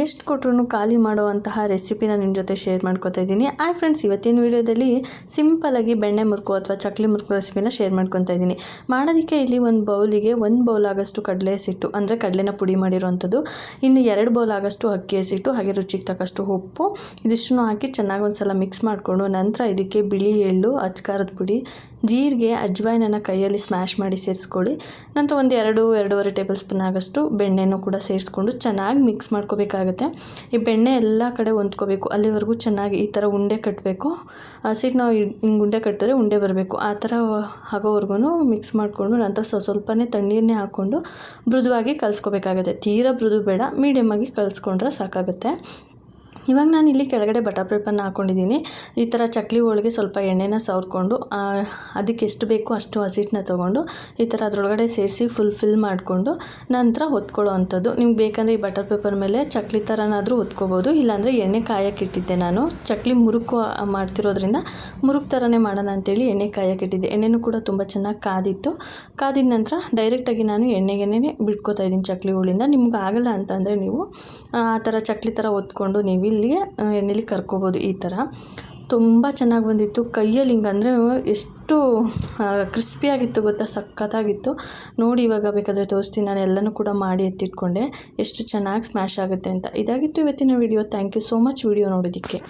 ಎಷ್ಟು ಕೊಟ್ಟರು ಖಾಲಿ ಮಾಡುವಂತಹ ರೆಸಿಪಿನ ನಿಮ್ಮ ಜೊತೆ ಶೇರ್ ಮಾಡ್ಕೊತಾ ಇದ್ದೀನಿ. ಆ್ಯಂಡ್ ಫ್ರೆಂಡ್ಸ್ ಇವತ್ತಿನ ವೀಡಿಯೋದಲ್ಲಿ ಸಿಂಪಲಾಗಿ ಬೆಣ್ಣೆ ಮುರ್ಕು ಅಥವಾ ಚಕ್ಲಿ ಮುರ್ಕು ರೆಸಿಪಿನ ಶೇರ್ ಮಾಡ್ಕೊತಾ ಇದ್ದೀನಿ. ಮಾಡೋದಕ್ಕೆ ಇಲ್ಲಿ ಒಂದು ಬೌಲಿಗೆ ಒಂದು ಬೌಲ್ ಆಗೋಷ್ಟು ಕಡಲೆ ಸಿಟ್ಟು ಅಂದರೆ ಕಡಲೆನ ಪುಡಿ ಮಾಡಿರುವಂಥದ್ದು. ಇನ್ನು ಎರಡು ಬೌಲ್ ಆಗೋಷ್ಟು ಅಕ್ಕಿ ಹಸಿಟ್ಟು, ಹಾಗೆ ರುಚಿಗೆ ತಕ್ಕಷ್ಟು ಉಪ್ಪು. ಇದಿಷ್ಟು ಹಾಕಿ ಚೆನ್ನಾಗಿ ಒಂದು ಸಲ ಮಿಕ್ಸ್ ಮಾಡಿಕೊಂಡು ನಂತರ ಇದಕ್ಕೆ ಬಿಳಿ ಎಳ್ಳು, ಅಚ್ಕಾರದ ಪುಡಿ ಜೀರಿಗೆ ಅಜ್ವಾಯ್ನನ್ನು ಕೈಯಲ್ಲಿ ಸ್ಮ್ಯಾಶ್ ಮಾಡಿ ಸೇರಿಸ್ಕೊಳ್ಳಿ. ನಂತರ ಒಂದು ಎರಡು, ಎರಡೂವರೆ ಟೇಬಲ್ ಸ್ಪೂನ್ ಆಗಷ್ಟು ಬೆಣ್ಣೆನೂ ಕೂಡ ಸೇರಿಸ್ಕೊಂಡು ಚೆನ್ನಾಗಿ ಮಿಕ್ಸ್ ಮಾಡ್ಕೋಬೇಕಾಗತ್ತೆ. ಈ ಬೆಣ್ಣೆ ಎಲ್ಲ ಕಡೆ ಹೊಂದ್ಕೋಬೇಕು. ಅಲ್ಲಿವರೆಗೂ ಚೆನ್ನಾಗಿ ಈ ಥರ ಉಂಡೆ ಕಟ್ಟಬೇಕು ಹಸಿಟ್ಟು ನಾವು ಹಿಂಗೆ ಉಂಡೆ ಕಟ್ಟಿದ್ರೆ ಉಂಡೆ ಬರಬೇಕು. ಆ ಥರ ಆಗೋವರೆಗೂ ಮಿಕ್ಸ್ ಮಾಡಿಕೊಂಡು ನಂತರ ಸ್ವಲ್ಪ ಸ್ವಲ್ಪನೇ ತಣ್ಣೀರನ್ನೇ ಹಾಕ್ಕೊಂಡು ಮೃದುವಾಗಿ ಕಲಿಸ್ಕೋಬೇಕಾಗತ್ತೆ. ತೀರಾ ಮೃದು ಬೇಡ ಮೀಡಿಯಮಾಗಿ ಕಲಿಸ್ಕೊಂಡ್ರೆ ಸಾಕಾಗುತ್ತೆ. ಇವಾಗ ನಾನು ಇಲ್ಲಿ ಕೆಳಗಡೆ ಬಟರ್ ಪೇಪರ್ನ ಹಾಕ್ಕೊಂಡಿದ್ದೀನಿ ಈ ಥರ ಚಕ್ಲಿ ಹೋಳಿಗೆ ಸ್ವಲ್ಪ ಎಣ್ಣೆನ ಸವರ್ಕೊಂಡು ಅದಕ್ಕೆ ಎಷ್ಟು ಬೇಕೋ ಅಷ್ಟು ಹಸಿಟ್ಟನ್ನ ತೊಗೊಂಡು, ಈ ಥರ ಅದರೊಳಗಡೆ ಸೇರಿಸಿ ಫುಲ್ ಫಿಲ್ ಮಾಡಿಕೊಂಡು ನಂತರ ಹೊತ್ಕೊಳ್ಳೋ ಅಂಥದ್ದು. ನಿಮ್ಗೆ ಬೇಕಂದರೆ ಈ ಬಟರ್ ಪೇಪರ್ ಮೇಲೆ ಚಕ್ಲಿ ಥರನಾದರೂ ಹೊತ್ಕೋಬೋದು. ಇಲ್ಲಾಂದರೆ ಎಣ್ಣೆ ಕಾಯಕ್ಕಿಟ್ಟಿದ್ದೆ ನಾನು. ಚಕ್ಲಿ ಮುರುಕು ಮಾಡ್ತಿರೋದ್ರಿಂದ ಮುರುಕು ಥರನೇ ಮಾಡೋಣ ಅಂತೇಳಿ ಎಣ್ಣೆ ಕಾಯಕ್ಕಿಟ್ಟಿದ್ದೆ ಎಣ್ಣೆನೂ ಕೂಡ ತುಂಬ ಚೆನ್ನಾಗಿ ಕಾದಿತ್ತು. ಕಾದಿದ ನಂತರ ಡೈರೆಕ್ಟಾಗಿ ನಾನು ಎಣ್ಣೆಗೆನೇ ಬಿಟ್ಕೋತಾ ಇದ್ದೀನಿ ಚಕ್ಲಿ ಹುಳಿಂದ. ನಿಮ್ಗೆ ಆಗಲ್ಲ ಅಂತಂದರೆ ನೀವು, ಆ ಥರ ಚಕ್ಲಿ ಥರ ಹೊತ್ಕೊಂಡು ನೀವು ಇಲ್ಲಿಗೆ ಎಣ್ಣೆಲಿ ಕರ್ಕೋಬೋದು ಈ ಥರ. ತುಂಬ ಚೆನ್ನಾಗಿ ಬಂದಿತ್ತು. ಕೈಯಲ್ಲಿ ಹಿಂಗೆ ಅಂದರೆ ಎಷ್ಟು ಕ್ರಿಸ್ಪಿಯಾಗಿತ್ತು ಗೊತ್ತಾ, ಸಖತ್ತಾಗಿತ್ತು. ನೋಡಿ ಇವಾಗ ಬೇಕಾದರೆ ತೋರಿಸ್ತೀನಿ. ನಾನು ಎಲ್ಲನೂ ಕೂಡ ಮಾಡಿ ಎತ್ತಿಟ್ಕೊಂಡೆ. ಎಷ್ಟು ಚೆನ್ನಾಗಿ ಸ್ಮ್ಯಾಶ್ ಆಗುತ್ತೆ ಅಂತ. ಇದಾಗಿತ್ತು ಇವತ್ತಿನ video thank you so much video ನೋಡೋದಕ್ಕೆ